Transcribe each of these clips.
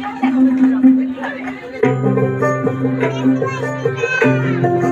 Thank you.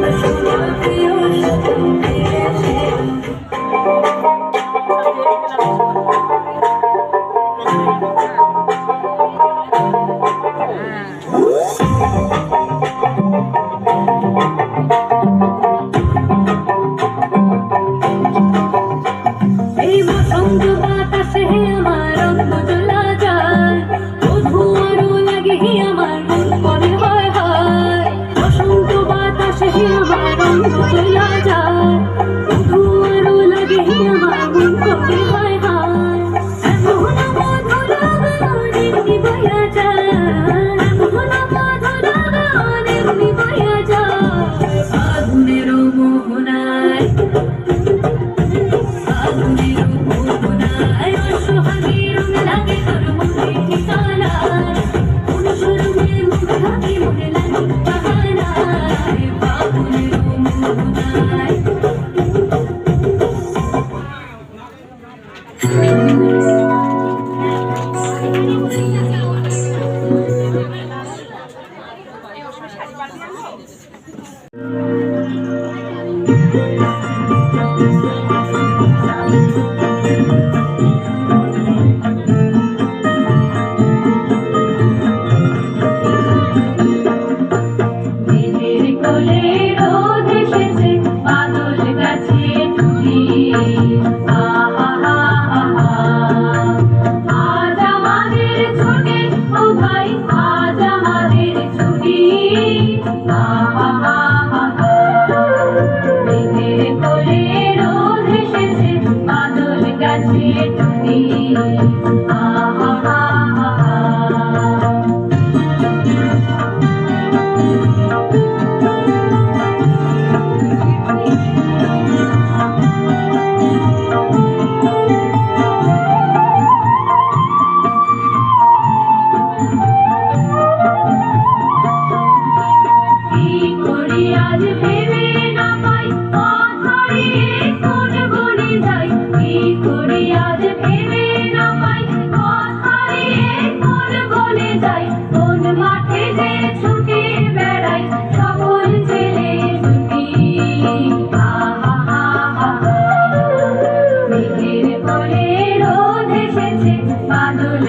你 怎 बोले বাদল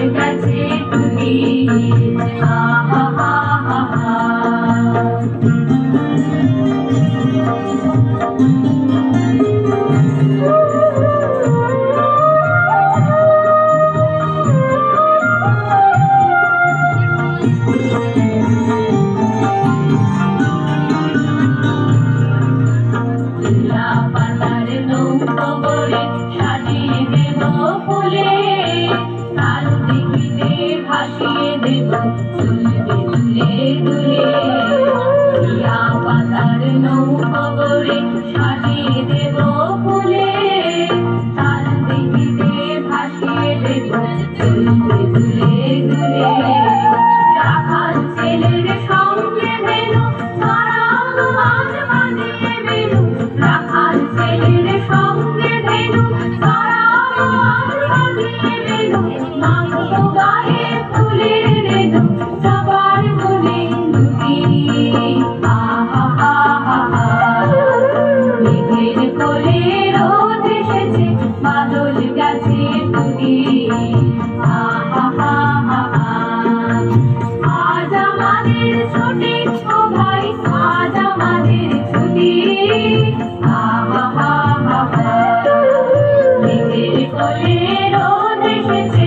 Pero deje que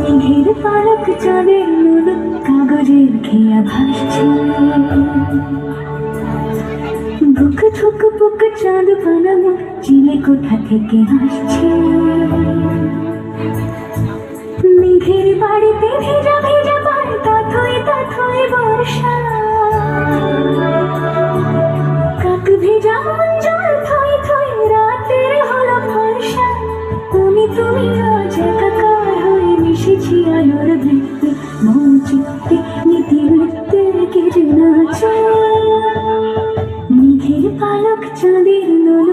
মেঘের পালক চাঁদের নুন কাগজের খেয়া ভাসছে। বুক থুক বুক চাঁদ বানানো চিলে কোঠা থেকে হাসছে মেঘের বাড়িতে ভেজা ভেজা বাড়ি বর্ষা। তুমি রোজ একাকার হয়ে মিশেছি আলোর বৃত্তে। মৌ চিত্তে নীতি পালক চাঁদের নয়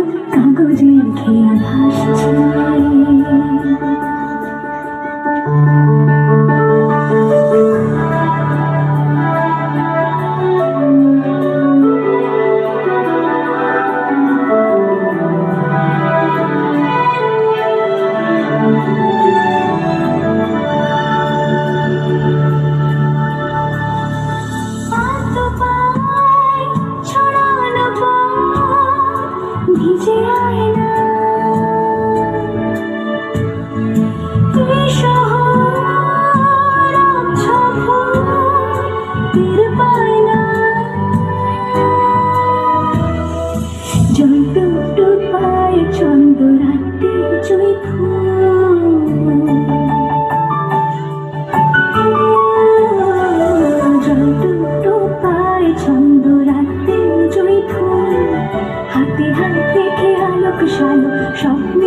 shop.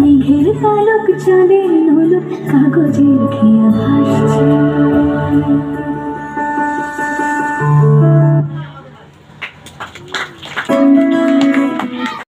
মেঘের পালক চাঁদের হলো কাগজের খেয়া ভাসছে।